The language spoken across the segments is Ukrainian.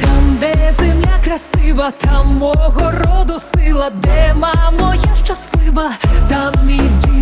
Там, де земля красива, там мого роду сила, де мамо я щаслива, там і. дім.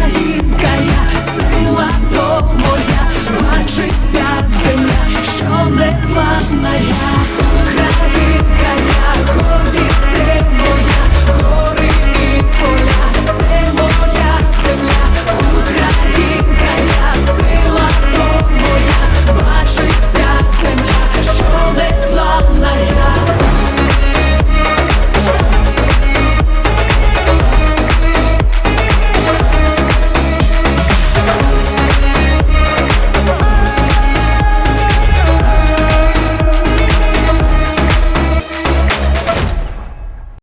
I.